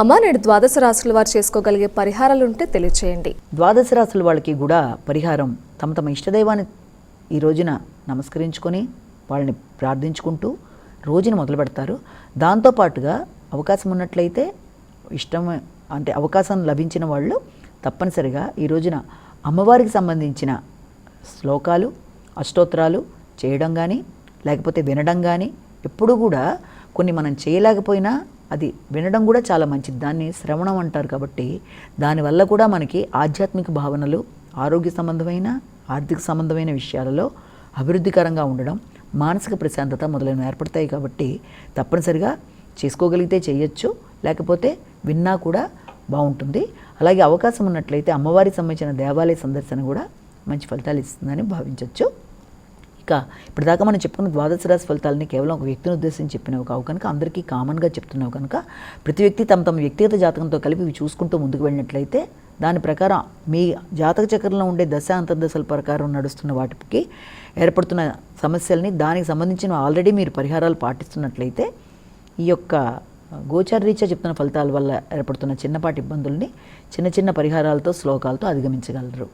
అమ్మా నేడు ద్వాదశ రాశుల వారు చేసుకోగలిగే పరిహారాలు ఉంటే తెలియచేయండి. ద్వాదశ రాశుల వాళ్ళకి కూడా పరిహారం తమ తమ ఇష్టదైవాన్ని ఈ రోజున నమస్కరించుకొని వాళ్ళని ప్రార్థించుకుంటూ రోజును మొదలు పెడతారు. దాంతోపాటుగా అవకాశం ఉన్నట్లయితే ఇష్టం అంటే అవకాశం లభించిన వాళ్ళు తప్పనిసరిగా ఈ రోజున అమ్మవారికి సంబంధించిన శ్లోకాలు అష్టోత్తరాలు చేయడం కానీ లేకపోతే వినడం కానీ ఎప్పుడు కూడా కొన్ని మనం చేయలేకపోయినా అది వినడం కూడా చాలా మంచిది. దాన్ని శ్రవణం అంటారు కాబట్టి దానివల్ల కూడా మనకి ఆధ్యాత్మిక భావనలు ఆరోగ్య సంబంధమైన ఆర్థిక సంబంధమైన విషయాలలో అభివృద్ధికరంగా ఉండడం మానసిక ప్రశాంతత మొదలైనవి ఏర్పడతాయి కాబట్టి తప్పనిసరిగా చేసుకోగలిగితే చేయొచ్చు. లేకపోతే విన్నా కూడా బాగుంటుంది. అలాగే అవకాశం ఉన్నట్లయితే అమ్మవారికి సంబంధించిన దేవాలయ సందర్శన కూడా మంచి ఫలితాలు ఇస్తుందని భావించవచ్చు ఇక ఇప్పటిదాకా మనం చెప్పుకున్న ద్వాదశ రాశి ఫలితాలని కేవలం ఒక వ్యక్తిని ఉద్దేశించి చెప్పినవి కావు. కనుక అందరికీ కామన్గా చెప్తున్నావు కనుక ప్రతి వ్యక్తి తమ తమ వ్యక్తిగత జాతకంతో కలిపి ఇవి చూసుకుంటూ ముందుకు వెళ్ళినట్లయితే దాని ప్రకారం మీ జాతక చక్రంలో ఉండే దశ అంతర్దశల ప్రకారం నడుస్తున్న వాటికి ఏర్పడుతున్న సమస్యల్ని దానికి సంబంధించిన ఆల్రెడీ మీరు పరిహారాలు పాటిస్తున్నట్లయితే ఈ యొక్క గోచార రీత్యా చెప్తున్న ఫలితాల వల్ల ఏర్పడుతున్న చిన్నపాటి ఇబ్బందుల్ని చిన్న చిన్న పరిహారాలతో శ్లోకాలతో అధిగమించగలరు.